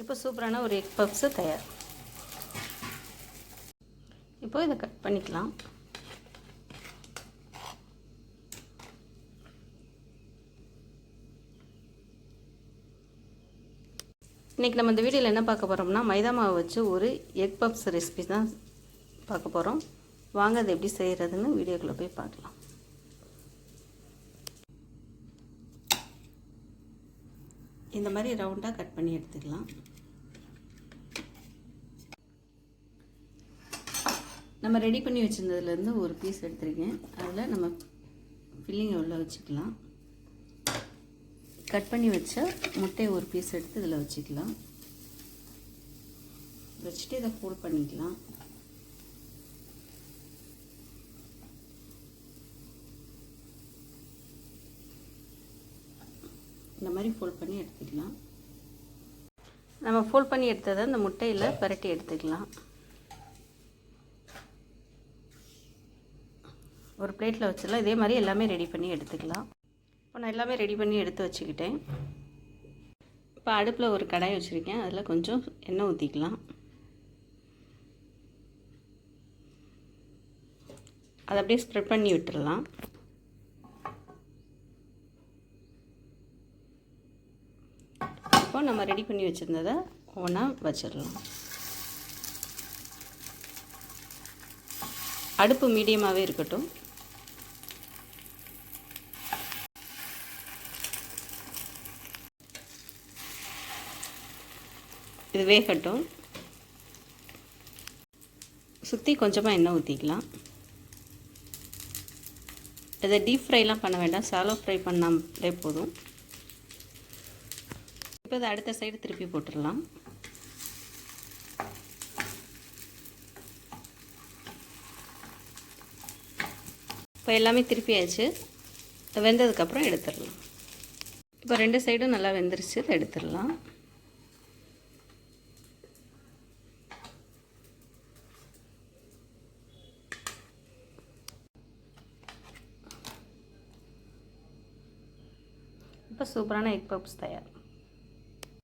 இப்போ சூப்பரான ஒரு எக் பப்ஸு தயார். இப்போ இதை கட் பண்ணிக்கலாம். இன்றைக்கி நம்ம இந்த வீடியோவில் என்ன பார்க்க போகிறோம்னா மைதா மாவு வச்சு ஒரு எக் பப்ஸ் ரெசிபி தான் பார்க்க போகிறோம் வாங்க அது எப்படி செய்கிறதுன்னு வீடியோக்குள்ளே போய் பார்க்கலாம். இந்த மாதிரி ரவுண்டாக கட் பண்ணி எடுத்துக்கலாம். நம்ம ரெடி பண்ணி வச்சுருந்ததுலேருந்து ஒரு பீஸ் எடுத்துருக்கேன். அதில் நம்ம ஃபில்லிங்கை உள்ளே வச்சுக்கலாம். கட் பண்ணி வச்ச முட்டையை ஒரு பீஸ் எடுத்து இதில் வச்சுக்கலாம். வச்சுட்டு இதை ஃபோல்ட் பண்ணிக்கலாம். இந்த மாதிரி ஃபோல்ட் பண்ணி எடுத்துக்கலாம். நம்ம ஃபோல்ட் பண்ணி எடுத்ததை இந்த முட்டையில் பரட்டி எடுத்துக்கலாம். ஒரு பிளேட்டில் வச்சிடலாம். இதே மாதிரி எல்லாமே ரெடி பண்ணி எடுத்துக்கலாம். இப்போ நான் எல்லாமே ரெடி பண்ணி எடுத்து வச்சுக்கிட்டேன். இப்போ அடுப்பில் ஒரு கடாய் வச்சுருக்கேன். அதில் கொஞ்சம் எண்ணெய் ஊற்றிக்கலாம் அதை அப்படியே ஸ்ப்ரெட் பண்ணி விட்டுடலாம் இப்போ நம்ம ரெடி பண்ணி வச்சுருந்ததை ஒன்றா வச்சிடலாம். அடுப்பு மீடியமாகவே இருக்கட்டும். இது வேகட்டும். சுற்றி கொஞ்சமாக எண்ணெய் ஊற்றிக்கலாம் இதை டீப் ஃப்ரைலாம் பண்ண வேண்டாம். சாலோ ஃப்ரை பண்ணாமலே போதும். இப்போ இதை அடுத்த சைடு திருப்பி போட்டுடலாம். இப்போ எல்லாமே திருப்பியாச்சு. வெந்ததுக்கப்புறம் எடுத்துடலாம். இப்போ ரெண்டு சைடும் நல்லா வெந்துருச்சு. இதை எடுத்துடலாம். இப்போ சூப்பரான எக் பப்ஸ் தயார்.